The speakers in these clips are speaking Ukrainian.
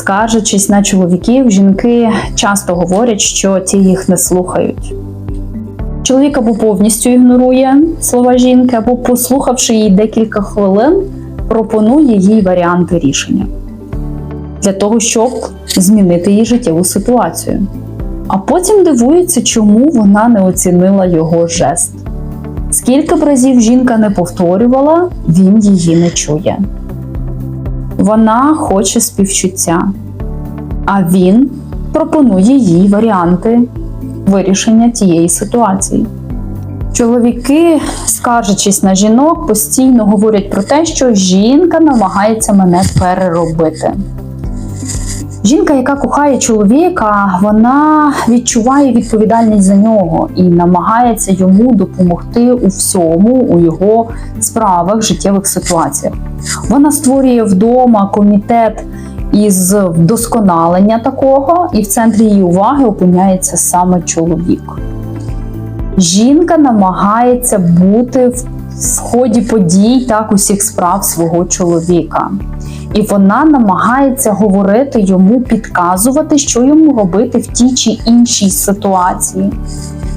Скаржачись на чоловіків, жінки часто говорять, що ті їх не слухають. Чоловік або повністю ігнорує слова жінки, або, послухавши її декілька хвилин, пропонує їй варіанти рішення для того, щоб змінити її життєву ситуацію. А потім дивується, чому вона не оцінила його жест. Скільки б разів жінка не повторювала, він її не чує. Вона хоче співчуття, а він пропонує їй варіанти вирішення тієї ситуації. Чоловіки, скаржачись на жінок, постійно говорять про те, що жінка намагається мене переробити. Жінка, яка кохає чоловіка, вона відчуває відповідальність за нього і намагається йому допомогти у всьому, у його справах, життєвих ситуаціях. Вона створює вдома комітет із вдосконалення такого, і в центрі її уваги опиняється саме чоловік. Жінка намагається бути в ході подій так усіх справ свого чоловіка. І вона намагається говорити йому, підказувати, що йому робити в тій чи іншій ситуації.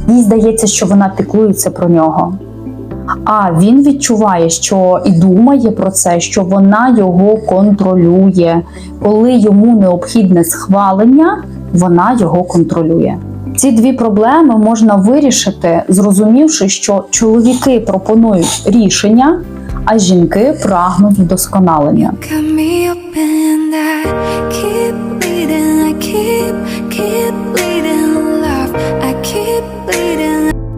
Їй здається, що вона піклується про нього. А він відчуває, що і думає про це, що вона його контролює. Коли йому необхідне схвалення, вона його контролює. Ці дві проблеми можна вирішити, зрозумівши, що чоловіки пропонують рішення, а жінки прагнуть вдосконалення.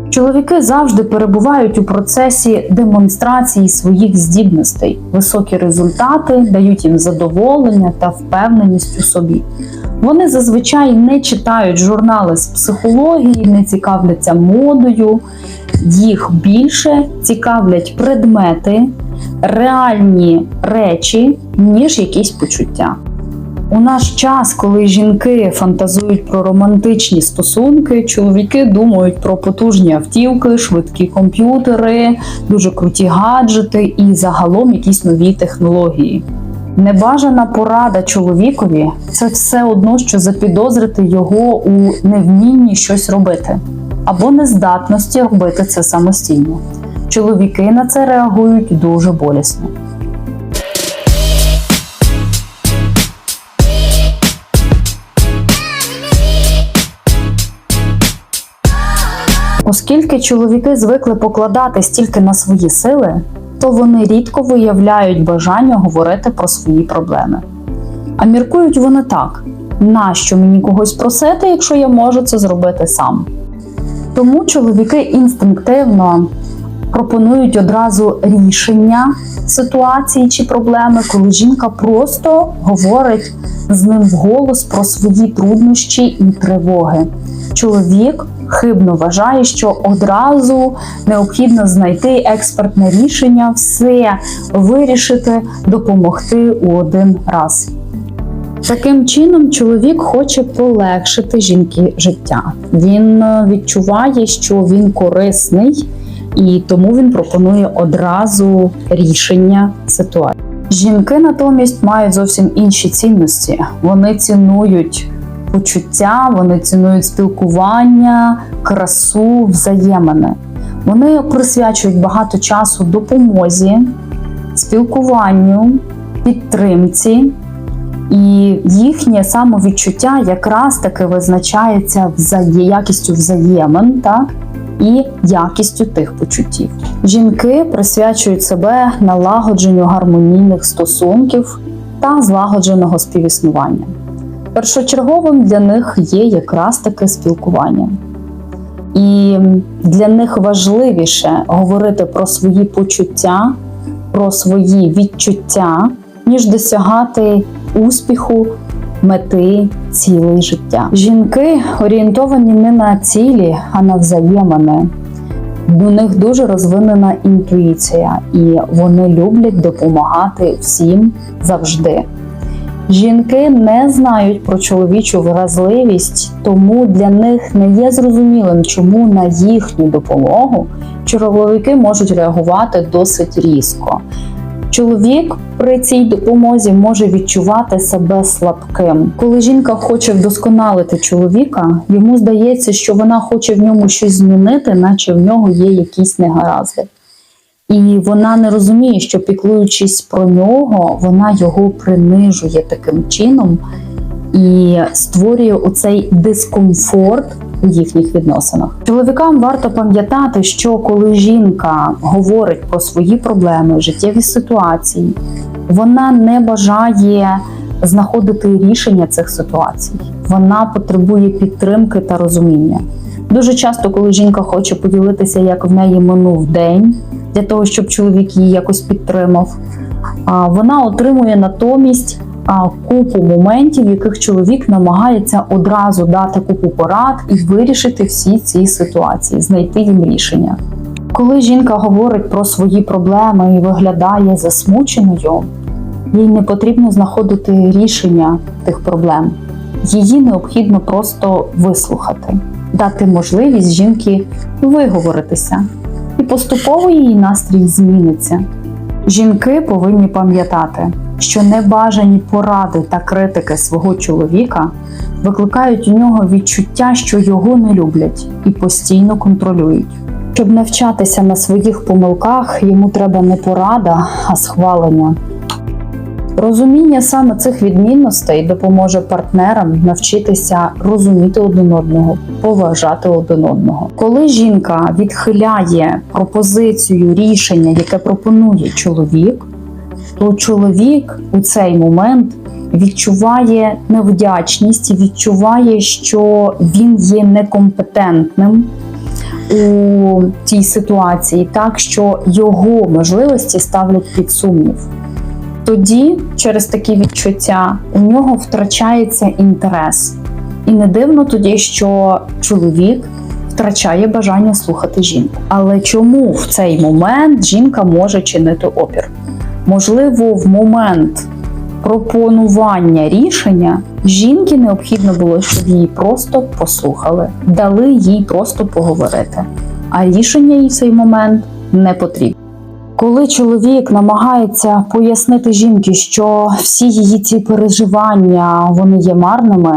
Чоловіки завжди перебувають у процесі демонстрації своїх здібностей. Високі результати дають їм задоволення та впевненість у собі. Вони зазвичай не читають журнали з психології, не цікавляться модою. Їх більше цікавлять предмети, реальні речі, ніж якісь почуття. У наш час, коли жінки фантазують про романтичні стосунки, чоловіки думають про потужні автівки, швидкі комп'ютери, дуже круті гаджети і загалом якісь нові технології. Небажана порада чоловікові це все одно, що запідозрити його у невмінні щось робити або нездатності робити це самостійно. Чоловіки на це реагують дуже болісно. Оскільки чоловіки звикли покладати стільки на свої сили, то вони рідко виявляють бажання говорити про свої проблеми. А міркують вони так: нащо мені когось просити, якщо я можу це зробити сам? Тому чоловіки інстинктивно пропонують одразу рішення ситуації чи проблеми, коли жінка просто говорить з ним вголос про свої труднощі і тривоги. Чоловік хибно вважає, що одразу необхідно знайти експертне рішення, все вирішити, допомогти у один раз. Таким чином, чоловік хоче полегшити жінки життя. Він е, відчуває, що він корисний, і тому він пропонує одразу рішення ситуації. Жінки натомість мають зовсім інші цінності. Вони цінують почуття, вони цінують спілкування, красу, взаємини. Вони присвячують багато часу допомозі, спілкуванню, підтримці. І їхнє самовідчуття якраз таки визначається якістю взаємин, так? і якістю тих почуттів. Жінки присвячують себе налагодженню гармонійних стосунків та злагодженого співіснування. Першочерговим для них є якраз таке спілкування. І для них важливіше говорити про свої почуття, про свої відчуття, ніж досягати успіху, мети, цілей життя. Жінки орієнтовані не на цілі, а на взаємини. У них дуже розвинена інтуїція, і вони люблять допомагати всім завжди. Жінки не знають про чоловічу вразливість, тому для них не є зрозумілим, чому на їхню допомогу чоловіки можуть реагувати досить різко. Чоловік при цій допомозі може відчувати себе слабким. Коли жінка хоче вдосконалити чоловіка, йому здається, що вона хоче в ньому щось змінити, наче в нього є якісь негаразди. І вона не розуміє, що піклуючись про нього, вона його принижує таким чином і створює оцей дискомфорт у їхніх відносинах. Чоловікам варто пам'ятати, що коли жінка говорить про свої проблеми, життєві ситуації, вона не бажає знаходити рішення цих ситуацій. Вона потребує підтримки та розуміння. Дуже часто, коли жінка хоче поділитися, як в неї минув день, для того, щоб чоловік її якось підтримав, вона отримує натомість купу моментів, в яких чоловік намагається одразу дати купу порад і вирішити всі ці ситуації, знайти їм рішення. Коли жінка говорить про свої проблеми і виглядає засмученою, їй не потрібно знаходити рішення тих проблем. Її необхідно просто вислухати, дати можливість жінки виговоритися, і поступово її настрій зміниться. Жінки повинні пам'ятати, що небажані поради та критики свого чоловіка викликають у нього відчуття, що його не люблять і постійно контролюють. Щоб навчатися на своїх помилках, йому треба не порада, а схвалення. Розуміння саме цих відмінностей допоможе партнерам навчитися розуміти один одного, поважати один одного. Коли жінка відхиляє пропозицію рішення, яке пропонує чоловік, то чоловік у цей момент відчуває невдячність, відчуває, що він є некомпетентним у цій ситуації, так що його можливості ставлять під сумнів. Тоді, через такі відчуття, у нього втрачається інтерес. І не дивно тоді, що чоловік втрачає бажання слухати жінку. Але чому в цей момент жінка може чинити опір? Можливо, в момент пропонування рішення жінки необхідно було, щоб її просто послухали, дали їй просто поговорити. А рішення їй в цей момент не потрібно. Коли чоловік намагається пояснити жінці, що всі її ці переживання вони є марними,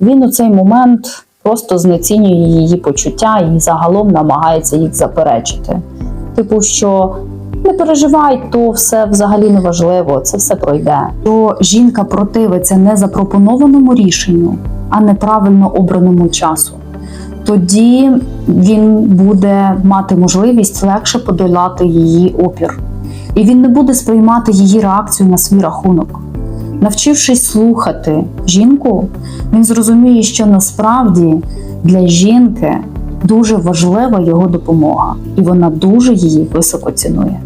він у цей момент просто знецінює її почуття і загалом намагається їх заперечити. Типу, що не переживай, то все взагалі не важливо, це все пройде. То жінка противиться не запропонованому рішенню, а неправильно обраному часу тоді він буде мати можливість легше подолати її опір, і він не буде сприймати її реакцію на свій рахунок. Навчившись слухати жінку, він зрозуміє, що насправді для жінки дуже важлива його допомога, і вона дуже її високо цінує.